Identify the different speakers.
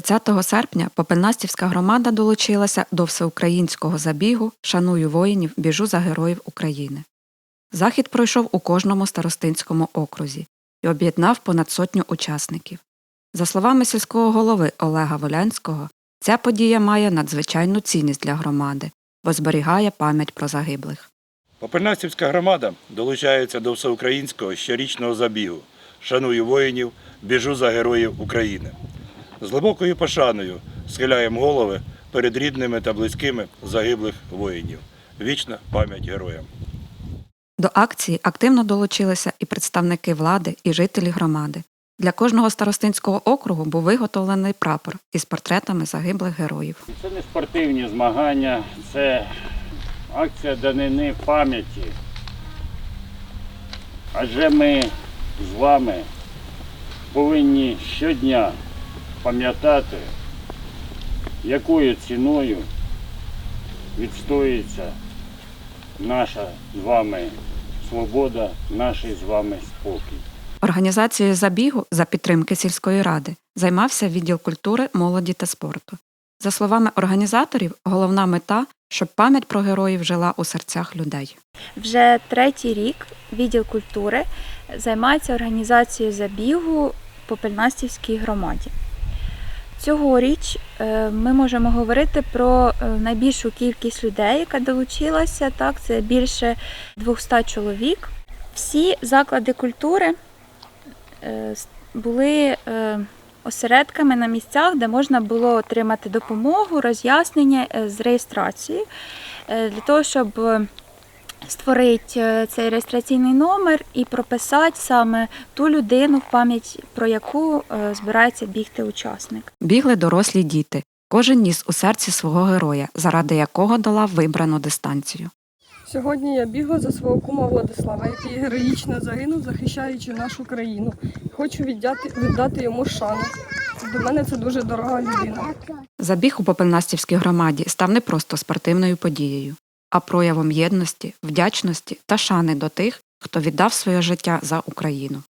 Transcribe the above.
Speaker 1: 30 серпня Попельнастівська громада долучилася до всеукраїнського забігу Шаную воїнів, біжу за героїв України. Захід пройшов у кожному старостинському окрузі і об'єднав понад сотню учасників. За словами сільського голови Олега Волянського, ця подія має надзвичайну цінність для громади, бо зберігає пам'ять про загиблих.
Speaker 2: Попельнастівська громада долучається до всеукраїнського щорічного забігу Шаную воїнів, біжу за героїв України. З глибокою пошаною схиляємо голови перед рідними та близькими загиблих воїнів. Вічна пам'ять героям.
Speaker 1: До акції активно долучилися і представники влади, і жителі громади. Для кожного старостинського округу був виготовлений прапор із портретами загиблих героїв.
Speaker 3: Це не спортивні змагання, це акція данини пам'яті. Адже ми з вами повинні щодня пам'ятати, якою ціною відстоюється наша з вами свобода, наш з вами спокій.
Speaker 1: Організацією забігу за підтримки сільської ради займався відділ культури, молоді та спорту. За словами організаторів, головна мета, щоб пам'ять про героїв жила у серцях людей.
Speaker 4: Вже третій рік відділ культури займається організацією забігу по Пельнастівській громаді. Цьогоріч е, ми можемо говорити про е, найбільшу кількість людей, яка долучилася. Так, це більше 200 чоловік. Всі заклади культури е, були осередками на місцях, де можна було отримати допомогу, роз'яснення з реєстрацією е, для того, щоб створити е, цей реєстраційний номер і прописати саме ту людину, в пам'ять про яку е, збирається бігти учасник.
Speaker 1: Бігли дорослі діти. Кожен ніс у серці свого героя, заради якого долав вибрану дистанцію.
Speaker 5: Сьогодні я бігла за свого кума Владислава, який героїчно загинув, захищаючи нашу країну. Хочу віддати, віддати йому шану. До мене це дуже дорога людина.
Speaker 1: Забіг у Попельнастівській громаді став не просто спортивною подією, а проявом єдності, вдячності та шани до тих, хто віддав своє життя за Україну.